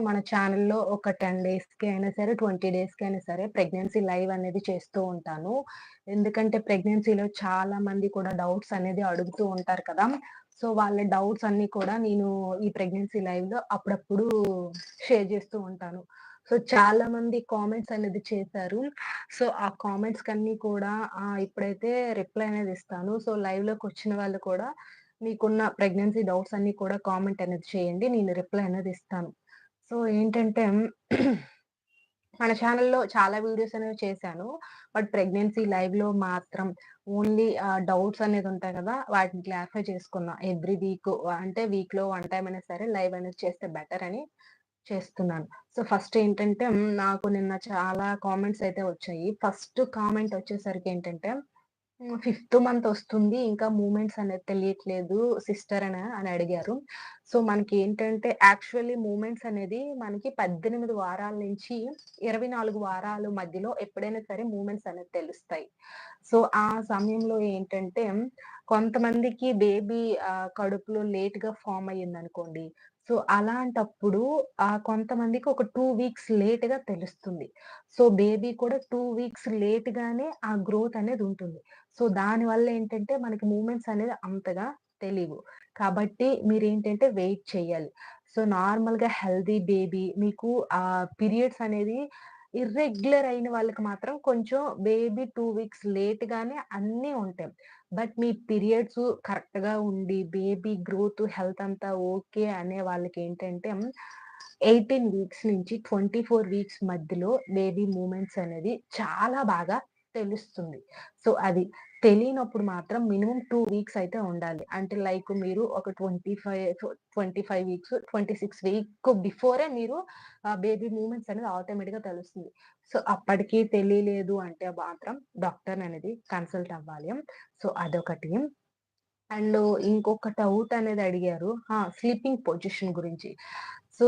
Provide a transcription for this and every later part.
మన ఛానల్లో ఒక 10 డేస్‌కి అయినా సరే, 20 డేస్‌కి అయినా సరే ప్రెగ్నెన్సీ లైవ్ అనేది చేస్తూ ఉంటాను. ఎందుకంటే ప్రెగ్నెన్సీలో చాలా మంది కూడా డౌట్స్ అనేది అడుగుతూ ఉంటారు కదా! సో, వాళ్ళ డౌట్స్ అన్నీ కూడా నేను ఈ ప్రెగ్నెన్సీ లైవ్‌లో అప్పుడప్పుడు షేర్ చేస్తూ ఉంటాను. సో, చాలా మంది కామెంట్స్ అనేది చేశారు. సో, ఆ కామెంట్స్‌కన్నీ కూడా ఇప్పుడైతే రిప్లై అనేది ఇస్తాను. సో, లైవ్‌లోకొచ్చిన వాళ్ళు కూడా మీకున్న ప్రెగ్నెన్సీ డౌట్స్ అన్నీ కూడా కామెంట్ అనేది చేయండి. నేను రిప్లై అనేది ఇస్తాను. సో, ఏంటంటే మన ఛానెల్‌లో చాలా వీడియోస్ అనేవి చేశాను. బట్ ప్రెగ్నెన్సీ లైవ్‌లో మాత్రం ఓన్లీ డౌట్స్ అనేది ఉంటాయి కదా! వాటిని క్లారిఫై చేసుకున్నా. ఎవ్రీ వీక్ అంటే వీక్‌లో వన్ టైం అయినా సరే లైవ్ అనేది చేస్తే బెటర్ అని చేస్తున్నాను. సో, ఫస్ట్ ఏంటంటే నాకు నిన్న చాలా కామెంట్స్ అయితే వచ్చాయి. ఫస్ట్ కామెంట్ వచ్చేసరికి ఏంటంటే ఫిఫ్త్ మంత్ వస్తుంది. ఇంకా మూమెంట్స్ అనేది తెలియట్లేదు సిస్టర్ అని అని అడిగారు. సో, మనకి ఏంటంటే యాక్చువల్లీ మూమెంట్స్ అనేది మనకి 18 వారాల నుంచి ఇరవై నాలుగు వారాల మధ్యలో ఎప్పుడైనా సరే మూమెంట్స్ అనేది తెలుస్తాయి. సో, ఆ సమయంలో ఏంటంటే కొంతమందికి బేబీ ఆహ్, కడుపులో లేట్‌గా అయ్యింది అనుకోండి సో, అలాంటప్పుడు ఆ కొంతమందికి ఒక టూ వీక్స్ లేట్‌గా తెలుస్తుంది. సో, బేబీ కూడా 2 వీక్స్ లేట్‌గానే ఆ గ్రోత్ అనేది ఉంటుంది. సో, దానివల్ల ఏంటంటే మనకి మూవ్‌మెంట్స్ అనేది అంతగా తెలీవు. కాబట్టి మీరేంటంటే వెయిట్ చేయాలి. సో, నార్మల్‌గా హెల్తీ బేబీ మీకు ఆహ్, పీరియడ్స్ అనేది ఇర్రెగ్యులర్ అయిన వాళ్ళకి మాత్రం కొంచెం బేబీ 2 వీక్స్ లేట్‌గానే అన్నీ ఉంటాయి. బట్ మీ పీరియడ్స్ కరెక్ట్‌గా ఉండి బేబీ గ్రోత్, హెల్త్ అంతా ఓకే అనే వాళ్ళకి ఏంటంటే ఎయిటీన్ వీక్స్ నుంచి 24 వీక్స్ మధ్యలో బేబీ మూమెంట్స్ అనేది చాలా బాగా తెలుస్తుంది. సో, అది తెలియనప్పుడు మాత్రం మినిమమ్ టూ వీక్స్ అయితే ఉండాలి. అంటే లైక్ మీరు ఒక 25 25 వీక్స్, 26 వీక్ బిఫోరే మీరు బేబీ మూమెంట్స్ అనేది ఆటోమేటిక్‌గా తెలుస్తుంది. సో, అప్పటికి తెలియలేదు అంటే మాత్రం డాక్టర్ అనేది కన్సల్ట్ అవ్వాలి. సో, అదొకటి. అండ్ ఇంకొక డౌట్ అనేది అడిగారు. స్లీపింగ్ పొజిషన్ గురించి. సో,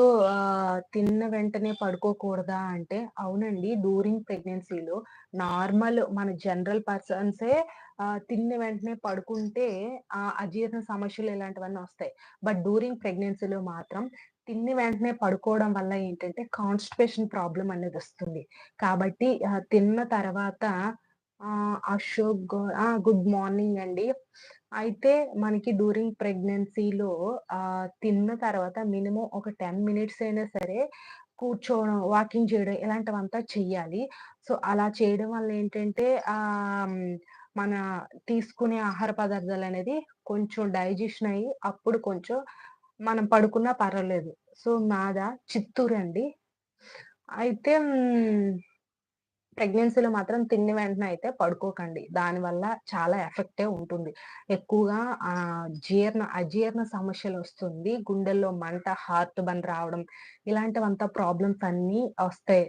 తిన్న వెంటనే పడుకోకూడదా అంటే అవునండి. డ్యూరింగ్ ప్రెగ్నెన్సీలో నార్మల్ మన జనరల్ పర్సన్సే తిన్న వెంటనే పడుకుంటే ఆ అజీర్ణ సమస్యలు ఇలాంటివన్నీ వస్తాయి. బట్ డ్యూరింగ్ ప్రెగ్నెన్సీలో మాత్రం తిన్న వెంటనే పడుకోవడం వల్ల ఏంటంటే కాన్‌స్టిపేషన్ ప్రాబ్లం అనేది వస్తుంది. కాబట్టి తిన్న తర్వాత అశోక్ గుడ్ మార్నింగ్ అండి. అయితే మనకి డ్యూరింగ్ ప్రెగ్నెన్సీలో తిన్న తర్వాత మినిమమ్ ఒక 10 మినిట్స్ అయినా సరే కూర్చోవడం, వాకింగ్ చేయడం ఇలాంటివంతా చెయ్యాలి. సో, అలా చేయడం వల్ల ఏంటంటే మన తీసుకునే ఆహార పదార్థాలు అనేది కొంచెం డైజెషన్ అయ్యి అప్పుడు కొంచెం మనం పడుకున్నా పర్వాలేదు. సో, నాగా చిత్తూరు అండి అయితే ప్రెగ్నెన్సీలో మాత్రం తిన్న వెంటనే అయితే పడుకోకండి. దానివల్ల చాలా ఎఫెక్టే ఉంటుంది. ఎక్కువగా జీర్ణ అజీర్ణ సమస్యలు వస్తుంది గుండెల్లో మంట, హార్ట్ బర్న్ రావడం ఇలాంటివంతా ప్రాబ్లమ్స్ అన్నీ వస్తాయి.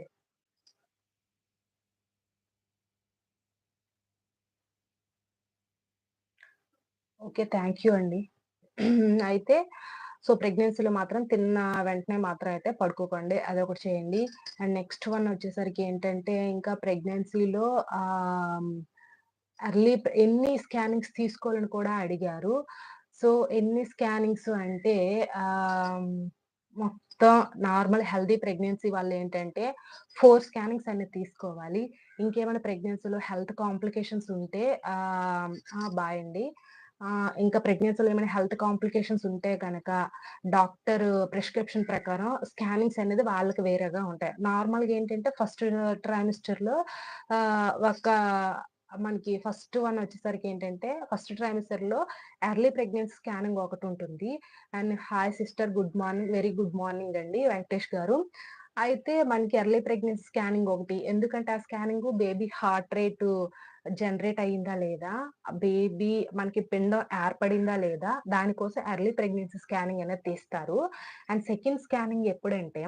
ఓకే. థ్యాంక్ యూ అండి. అయితే సో, ప్రెగ్నెన్సీలో మాత్రం తిన్న వెంటనే మాత్రం అయితే పడుకోకండి. అదొకటి చేయండి. అండ్ నెక్స్ట్ వన్ వచ్చేసరికి ఏంటంటే ఇంకా ప్రెగ్నెన్సీలో అర్లీ ఎర్లీ ఎన్ని స్కానింగ్స్ తీసుకోవాలని కూడా అడిగారు. సో, ఎన్ని స్కానింగ్స్ అంటే మొత్తం నార్మల్ హెల్తీ ప్రెగ్నెన్సీ వాళ్ళు ఏంటంటే ఫోర్ స్కానింగ్స్ అనేది తీసుకోవాలి. ఇంకేమైనా ప్రెగ్నెన్సీలో హెల్త్ కాంప్లికేషన్స్ ఉంటే బాయ్ అండి. ఇంకా ప్రెగ్నెన్సీలో ఏమైనా హెల్త్ కాంప్లికేషన్స్ ఉంటే కనుక డాక్టర్ ప్రిస్క్రిప్షన్ ప్రకారం స్కానింగ్స్ అనేది వాళ్ళకి వేరేగా ఉంటాయి. నార్మల్‌గా ఏంటంటే ఫస్ట్ ట్రైమిస్టర్‌లో ఒక మనకి ఫస్ట్ వన్ వచ్చేసరికి ఏంటంటే ఫస్ట్ ట్రైమిస్టర్‌లో ఎర్లీ ప్రెగ్నెన్సీ స్కానింగ్ ఒకటి ఉంటుంది and hi sister good morning. Very good morning అండి వెంకటేష్ గారు. అయితే మనకి ఎర్లీ ప్రెగ్నెన్సీ స్కానింగ్ ఒకటి. ఎందుకంటే ఆ scanning baby heart rate generate అయిందా లేదా? బేబీ మనకి పిండం ఏర్పడిందా లేదా? దానికోసం ఎర్లీ ప్రెగ్నెన్సీ స్కానింగ్ అనేది తీస్తారు. అండ్ సెకండ్ స్కానింగ్ ఎప్పుడంటే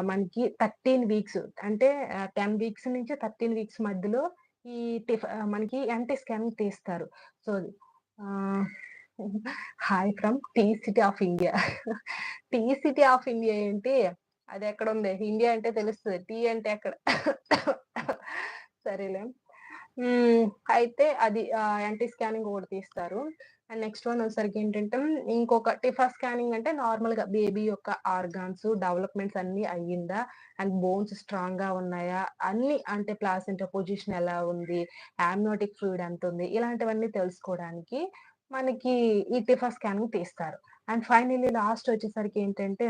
మనకి 13 వీక్స్ అంటే టెన్ వీక్స్ నుంచి 13 వీక్స్ మధ్యలో ఈ టిఫ్ మనకి ఎంటీ స్కానింగ్ తీస్తారు. So, hi from T city of India. T city of India ఏంటి? అది ఎక్కడ ఉంది ఇండియా అంటే తెలుస్తుంది టీ అంటే ఎక్కడ? సరేలే. అయితే అది యాంటీ ఎన్‌టీ స్కానింగ్ ఒకటి తీస్తారు. అండ్ నెక్స్ట్ వన్ వచ్చేసరికి ఏంటంటే ఇంకొక టిఫా స్కానింగ్ అంటే నార్మల్గా బేబీ యొక్క ఆర్గాన్స్ డెవలప్‌మెంట్స్ అన్ని అయ్యిందా? అండ్ బోన్స్ స్ట్రాంగ్గా ఉన్నాయా? అన్ని అంటే ప్లాసెంటా పొజిషన్ ఎలా ఉంది? యామ్నోటిక్ ఫ్లూయిడ్ ఎంతుంది? ఇలాంటివన్నీ తెలుసుకోవడానికి మనకి ఈ టిఫా స్కానింగ్ తీస్తారు. అండ్ ఫైనల్లీ లాస్ట్ వచ్చేసరికి ఏంటంటే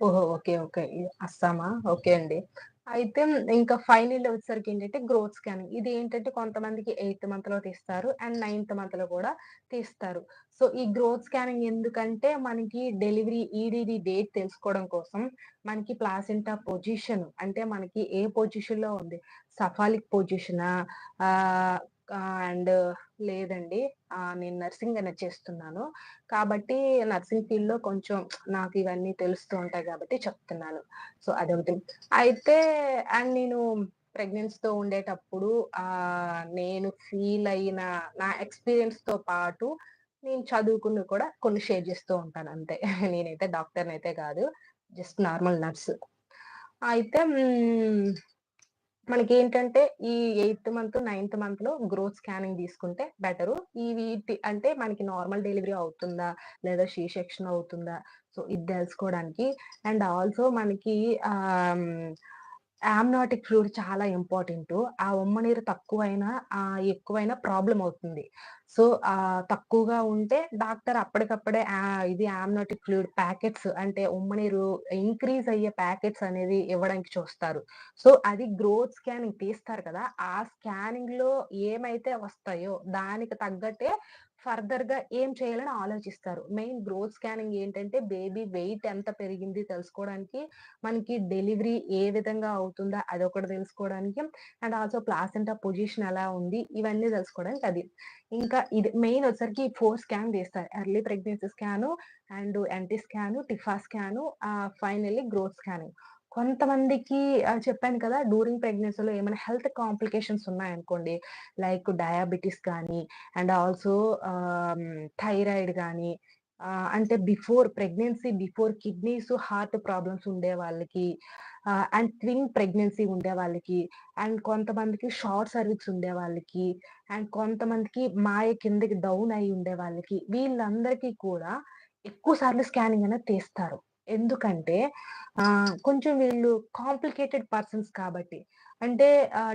ఓహో! ఓకే. ఓకే. అస్సామా? ఓకే అండి. అయితే ఇంకా ఫైనల్ వచ్చేసరికి ఏంటంటే గ్రోత్ స్కానింగ్. ఇది ఏంటంటే కొంతమందికి ఎయిత్ మంత్‌లో తీస్తారు. అండ్ నైన్త్ మంత్‌లో కూడా తీస్తారు. సో, ఈ గ్రోత్ స్కానింగ్ ఎందుకంటే మనకి డెలివరీ ఈడీడీ డేట్ తెలుసుకోవడం కోసం, మనకి ప్లాసెంటా పొజిషన్ అంటే మనకి ఏ పొజిషన్‌లో ఉంది. సఫాలిక్ పొజిషనా? అండ్ లేదండి. నేను నర్సింగ్ అనేది చేస్తున్నాను. కాబట్టి నర్సింగ్ ఫీల్డ్‌లో కొంచెం నాకు ఇవన్నీ తెలుస్తూ ఉంటాయి కాబట్టి చెప్తున్నాను. సో, అదొకటి. అయితే అండ్ నేను ప్రెగ్నెన్సీతో ఉండేటప్పుడు నేను ఫీల్ అయిన నా ఎక్స్‌పీరియన్స్‌తో పాటు నేను చదువుకుని కూడా కొన్ని షేర్ చేస్తూ ఉంటాను అంతే. నేనైతే డాక్టర్‌నయితే కాదు. Just normal nurse. అయితే మనకి ఏంటంటే ఈ ఎయిత్ మంత్, నైన్త్ మంత్లో గ్రోత్ స్కానింగ్ తీసుకుంటే బెటరు. ఈ వీటి అంటే మనకి నార్మల్ డెలివరీ అవుతుందా? లేదా షీ సెక్షన్ అవుతుందా? సో, ఇది తెలుసుకోవడానికి అండ్ ఆల్సో మనకి ఆమ్నాటిక్ ఫ్లూయిడ్ చాలా ఇంపార్టెంటు. ఆ ఉమ్మ నీరు తక్కువైనా ఆహ్, ఎక్కువైనా ప్రాబ్లం అవుతుంది. సో, తక్కువగా ఉంటే డాక్టర్ అప్పటికప్పుడే ఇది ఆమ్నాటిక్ ఫ్లూయిడ్ ప్యాకెట్స్ అంటే ఉమ్మ నీరు ఇంక్రీజ్ అయ్యే ప్యాకెట్స్ అనేది ఇవ్వడానికి చూస్తారు. సో, అది గ్రోత్ స్కానింగ్ తీస్తారు కదా! ఆ స్కానింగ్‌లో ఏమైతే వస్తాయో దానికి తగ్గట్టే ఫర్దర్గా ఏం చేయాలని ఆలోచిస్తారు. మెయిన్ గ్రోత్ స్కానింగ్ ఏంటంటే బేబీ వెయిట్ ఎంత పెరిగింది తెలుసుకోవడానికి, మనకి డెలివరీ ఏ విధంగా అవుతుందా అదొకటి తెలుసుకోవడానికి, అండ్ ఆల్సో ప్లాసెంటా పొజిషన్ ఎలా ఉంది ఇవన్నీ తెలుసుకోవడానికి అది. ఇంకా ఇది మెయిన్ వచ్చరికి ఫోర్ స్కాన్ తీస్తారు. Early pregnancy scan, and NT scan, TIFFA scan finally growth scanning. కొంతమందికి చెప్పాను కదా! డ్యూరింగ్ ప్రెగ్నెన్సీలో ఏమైనా హెల్త్ కాంప్లికేషన్స్ ఉన్నాయనుకోండి, లైక్ డయాబెటీస్ కానీ అండ్ ఆల్సో థైరాయిడ్ కానీ అంటే before pregnancy before kidneys, heart problems ఉండే వాళ్ళకి, అండ్ ట్విన్ ప్రెగ్నెన్సీ ఉండే వాళ్ళకి, అండ్ కొంతమందికి షార్ట్ సర్వీస్ ఉండే వాళ్ళకి, అండ్ కొంతమందికి మాయ కిందకి డౌన్ అయి ఉండే వాళ్ళకి, వీళ్ళందరికీ కూడా ఎక్కువ సార్లు స్కానింగ్ అనేది తీస్తారు. ఎందుకంటే కొంచెం వీళ్ళు కాంప్లికేటెడ్ పర్సన్స్ కాబట్టి. అంటే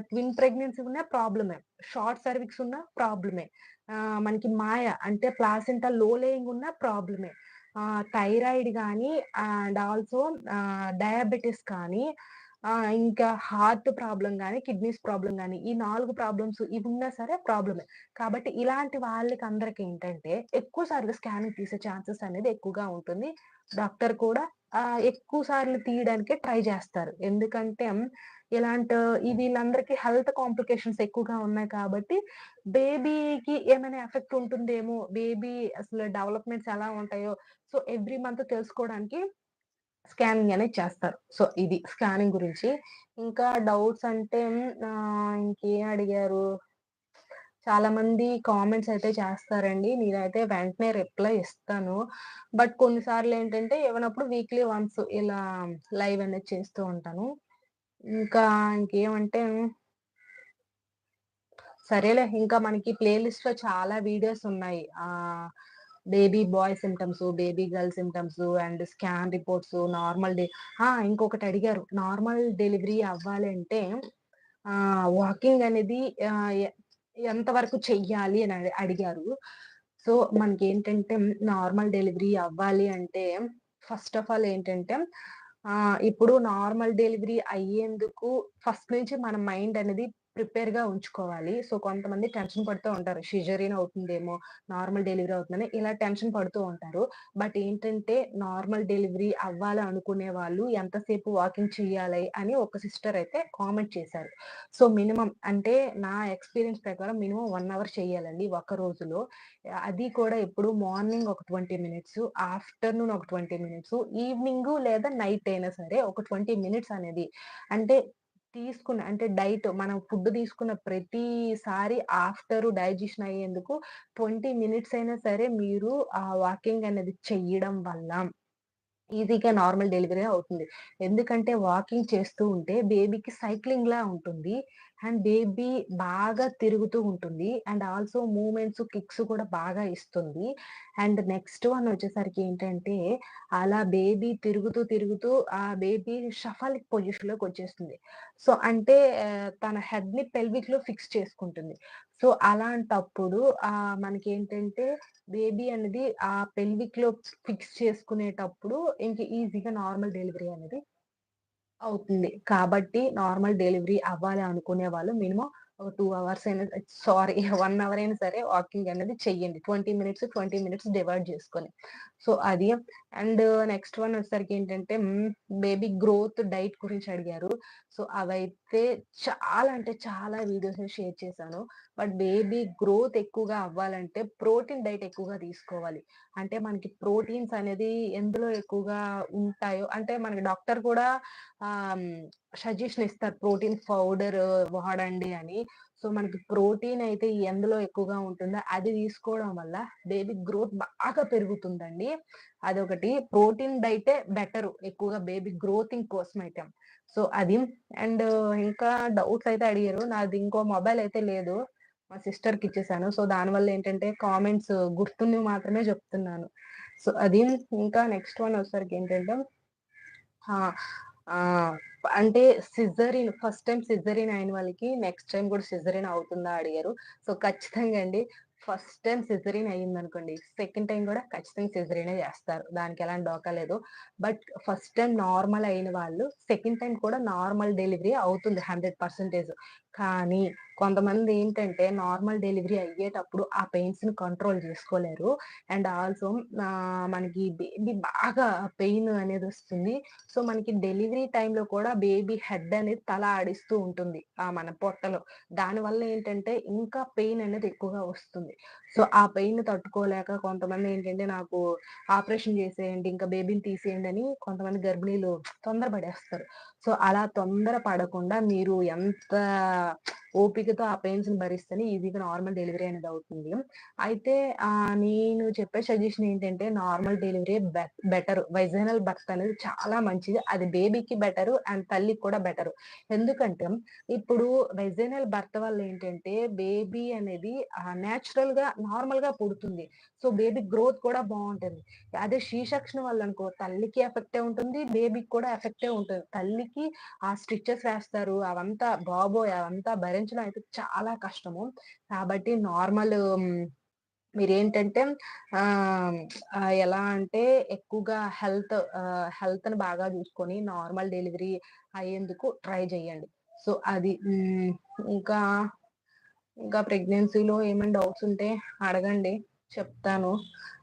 ట్విన్ ప్రెగ్నెన్సీ ఉన్నా ప్రాబ్లమే. షార్ట్ సర్విక్స్ ఉన్నా ప్రాబ్లమే. మనకి మాయ అంటే ప్లాసెంటా లో లేయింగ్ ఉన్నా ప్రాబ్లమే. థైరాయిడ్ కానీ అండ్ ఆల్సో డయాబెటీస్ డయాబెటిస్ కానీ, ఇంకా హార్ట్ ప్రాబ్లం కానీ కిడ్నీస్ ప్రాబ్లం కానీ ఈ నాలుగు ప్రాబ్లమ్స్ ఇవి ఉన్నా సరే ప్రాబ్లమే. కాబట్టి ఇలాంటి వాళ్ళకి అందరికేంటంటే ఎక్కువ సార్లు స్కానింగ్ తీసే ఛాన్సెస్ అనేది ఎక్కువగా ఉంటుంది. డాక్టర్ కూడా ఎక్కువ సార్లు తీయడానికే ట్రై చేస్తారు. ఎందుకంటే ఇలాంటి వీళ్ళందరికీ హెల్త్ కాంప్లికేషన్స్ ఎక్కువగా ఉన్నాయి కాబట్టి, బేబీకి ఏమైనా ఎఫెక్ట్ ఉంటుందేమో, బేబీ అసలు డెవలప్‌మెంట్స్ ఎలా ఉంటాయో, సో, ఎవ్రీ మంత్ తెలుసుకోవడానికి స్కానింగ్ అనేది చేస్తారు. సో, ఇది స్కానింగ్ గురించి. ఇంకా డౌట్స్ అంటే ఇంకేం అడిగారు? చాలా మంది కామెంట్స్ అయితే చేస్తారండి. నేనైతే వెంటనే రిప్లై ఇస్తాను. బట్ కొన్నిసార్లు ఏంటంటే ఏమైనప్పుడు వీక్లీ వన్స్ ఇలా లైవ్ అనేది చేస్తూ ఉంటాను. ఇంకా ఇంకేమంటే సరేలే ఇంకా మనకి ప్లేలిస్ట్లో చాలా వీడియోస్ ఉన్నాయి. Baby boy symptoms baby girl symptoms and scan reports, normal day ఇంకొకటి అడిగారు. నార్మల్ డెలివరీ అవ్వాలి అంటే వాకింగ్ అనేది ఎంతవరకు చెయ్యాలి అని అడిగారు. సో, మనకి ఏంటంటే నార్మల్ డెలివరీ అవ్వాలి అంటే ఫస్ట్ ఆఫ్ ఆల్ ఏంటంటే ఇప్పుడు నార్మల్ డెలివరీ అయ్యేందుకు ఫస్ట్ నుంచి మన మైండ్ అనేది ప్రిపేర్‌గా ఉంచుకోవాలి. సో, కొంతమంది టెన్షన్ పడుతూ ఉంటారు. సిజేరియన్ అవుతుందేమో, నార్మల్ డెలివరీ అవుతుందని ఇలా టెన్షన్ పడుతూ ఉంటారు. బట్ ఏంటంటే నార్మల్ డెలివరీ అవ్వాలి అనుకునే వాళ్ళు ఎంతసేపు వాకింగ్ చేయాలి అని ఒక సిస్టర్ అయితే కామెంట్ చేశారు. సో, మినిమమ్ అంటే నా ఎక్స్‌పీరియన్స్ ప్రకారం మినిమం వన్ అవర్ చేయాలండి ఒక రోజులో. అది కూడా ఎప్పుడు మార్నింగ్ ఒక 20 మినిట్స్, ఆఫ్టర్‌నూన్ ఒక 20 మినిట్స్, ఈవినింగ్ లేదా నైట్ అయినా సరే ఒక 20 మినిట్స్ అనేది అంటే తీసుకున్న అంటే డైట్ మనం ఫుడ్ తీసుకున్న ప్రతిసారి ఆఫ్టర్ డైజెషన్ అయ్యేందుకు 20 మినిట్స్ అయినా సరే మీరు ఆ వాకింగ్ అనేది చెయ్యడం వల్ల ఈజీగా నార్మల్ డెలివరీ అవుతుంది. ఎందుకంటే వాకింగ్ చేస్తూ ఉంటే బేబీకి సైక్లింగ్ లా ఉంటుంది. అండ్ బేబీ బాగా తిరుగుతూ ఉంటుంది. అండ్ ఆల్సో మూమెంట్స్ కిక్స్ కూడా బాగా ఇస్తుంది. అండ్ నెక్స్ట్ వన్ వచ్చేసరికి ఏంటంటే, అలా బేబీ తిరుగుతూ, తిరుగుతూ ఆ బేబీ షఫాలిక్ పొజిషన్లోకి వచ్చేస్తుంది సో, అంటే తన హెడ్ని పెల్విక్లో ఫిక్స్ చేసుకుంటుంది. సో, అలాంటప్పుడు మనకి ఏంటంటే బేబీ అనేది ఆ పెల్విక్లో ఫిక్స్ చేసుకునేటప్పుడు ఇంక ఈజీగా నార్మల్ డెలివరీ అనేది అవుతుంది. కాబట్టి నార్మల్ డెలివరీ అవ్వాలి అనుకునే వాళ్ళు మినిమమ్ ఒక టూ అవర్స్ అయినా సారీ వన్ అవర్ అయినా సరే వాకింగ్ అనేది చెయ్యండి. 20 మినిట్స్, 20 మినిట్స్ డివైడ్ చేసుకొని. సో, అది అండ్ నెక్స్ట్ వన్ వచ్చేసరికి ఏంటంటే బేబీ గ్రోత్ డైట్ గురించి అడిగారు. సో, అవైతే చాలా అంటే చాలా వీడియోస్ షేర్ చేశాను. బట్ బేబీ గ్రోత్ ఎక్కువగా అవ్వాలంటే ప్రోటీన్ డైట్ ఎక్కువగా తీసుకోవాలి. అంటే మనకి ప్రోటీన్స్ అనేది ఎందులో ఎక్కువగా ఉంటాయో అంటే మనకి డాక్టర్ కూడా సజెషన్ ఇస్తారు. ప్రోటీన్ పౌడర్ వాడండి అని. సో, మనకి ప్రోటీన్ అయితే ఎందులో ఎక్కువగా ఉంటుందో అది తీసుకోవడం వల్ల బేబీ గ్రోత్ బాగా పెరుగుతుందండి. అదొకటి. ప్రోటీన్ డైటే బెటర్ ఎక్కువగా బేబీ గ్రోతింగ్ కోసమైతే. సో, అది. అండ్ ఇంకా డౌట్స్ అయితే అడిగారు. నాది ఇంకో మొబైల్ అయితే లేదు. మా సిస్టర్‌కి ఇచ్చేసాను. సో, దానివల్ల ఏంటంటే కామెంట్స్ గుర్తున్నవి మాత్రమే చెప్తున్నాను. సో, అది. ఇంకా నెక్స్ట్ వన్ వచ్చేసరికి ఏంటంటే అంటే సిజరీన్ ఫస్ట్ టైం సిజరీన్ అయిన వాళ్ళకి నెక్స్ట్ టైం కూడా సిజేరియన్ అవుతుందా అడిగారు. సో, ఖచ్చితంగా అండి. ఫస్ట్ టైం సిజరీన్ అయిందనుకోండి, సెకండ్ టైం కూడా ఖచ్చితంగా సిజరీనే చేస్తారు. దానికి ఎలాంటి డోకా లేదు. బట్ ఫస్ట్ టైం నార్మల్ అయిన వాళ్ళు సెకండ్ టైం కూడా నార్మల్ డెలివరీ అవుతుంది 100% కానీ కొంతమంది ఏంటంటే నార్మల్ డెలివరీ అయ్యేటప్పుడు ఆ పెయిన్స్‌ని కంట్రోల్ చేసుకోలేరు. అండ్ ఆల్సో మనకి బేబీ బాగా పెయిన్ అనేది వస్తుంది సో, మనకి డెలివరీ టైంలో కూడా బేబీ హెడ్ అనేది తల ఆడిస్తూ ఉంటుంది. ఆ మన పొట్టలో. దానివల్ల ఏంటంటే ఇంకా పెయిన్ అనేది ఎక్కువగా వస్తుంది. సో, ఆ పెయిన్ తట్టుకోలేక కొంతమంది ఏంటంటే నాకు ఆపరేషన్ చేసేయండి, ఇంకా బేబీని తీసేయండి అని కొంతమంది గర్భిణీలు తొందర పడేస్తారు. సో, అలా తొందర పడకుండా మీరు ఎంత ఓపికతో ఆ పెయిన్స్‌ని భరిస్తేనే ఈజీగా నార్మల్ డెలివరీ అనేది అవుతుంది. అయితే నేను చెప్పే సజెషన్ ఏంటంటే normal delivery better vaginal birth అనేది చాలా మంచిది. అది బేబీకి బెటరు అండ్ తల్లికి కూడా బెటరు. ఎందుకంటే ఇప్పుడు వైజనల్ బర్త్ వల్ల ఏంటంటే బేబీ అనేది నేచురల్గా నార్మల్గా పుడుతుంది. సో, బేబీ గ్రోత్ కూడా బాగుంటుంది అదే సి వల్ల అనుకో తల్లికి ఎఫెక్టే ఉంటుంది. బేబీకి కూడా ఎఫెక్టే ఉంటుంది. తల్లికి ఆ స్టిచ్చెస్ వేస్తారు. అవంతా బాబోయ్! అవంతా భరించడం అయితే చాలా కష్టము. కాబట్టి నార్మల్ మీరేంటంటే ఎలా అంటే ఎక్కువగా హెల్త్ హెల్త్‌ని బాగా చూసుకొని నార్మల్ డెలివరీ అయ్యేందుకు ట్రై చేయండి. సో, అది. ఇంకా, ఇంకా ప్రెగ్నెన్సీలో ఏమైనా డౌట్స్ ఉంటే అడగండి. చెప్తాను.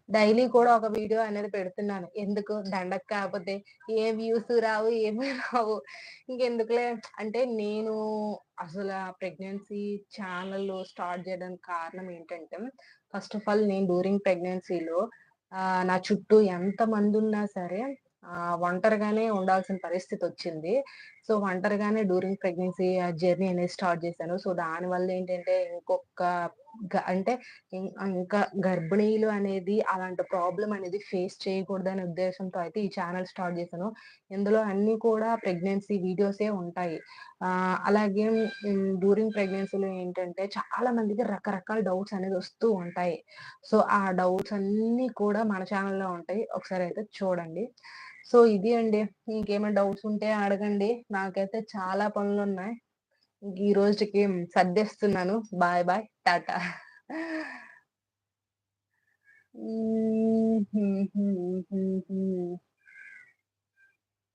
డైలీ కూడా ఒక వీడియో అనేది పెడుతున్నాను. ఎందుకు దండగ కాకపోతే ఏ వ్యూస్ రావు, ఏమి రావు. ఇంకెందుకులే అంటే నేను అసల ప్రెగ్నెన్సీ ఛానల్ స్టార్ట్ చేయడానికి కారణం ఏంటంటే, ఫస్ట్ ఆఫ్ ఆల్ నేను డ్యూరింగ్ ప్రెగ్నెన్సీలో నా చుట్టూ ఎంతమందున్నా సరే ఒంటరిగానే ఉండాల్సిన పరిస్థితి వచ్చింది సో, ఒంటరిగానే డ్యూరింగ్ ప్రెగ్నెన్సీ ఆ జర్నీ అనేది స్టార్ట్ చేశాను. సో, దానివల్ల ఏంటంటే ఇంకొక అంటే ఇంకా గర్భిణీలు అనేది అలాంటి ప్రాబ్లం అనేది ఫేస్ చేయకూడదనే ఉద్దేశంతో అయితే ఈ ఛానల్ స్టార్ట్ చేశాను. ఇందులో అన్నీ కూడా ప్రెగ్నెన్సీ వీడియోసే ఉంటాయి. అలాగే డ్యూరింగ్ ప్రెగ్నెన్సీలో ఏంటంటే చాలా మందికి రకరకాల డౌట్స్ అనేది వస్తూ ఉంటాయి. సో, ఆ డౌట్స్ అన్నీ కూడా మన ఛానల్‌లో ఉంటాయి. ఒకసారి అయితే చూడండి. సో, ఇది అండి. ఇంకేమైనా డౌట్స్ ఉంటే అడగండి. నాకైతే చాలా పనులు ఉన్నాయి ఈ రోజుకి సర్దేస్తున్నాను. Bye bye. టాటా. హ్మ్.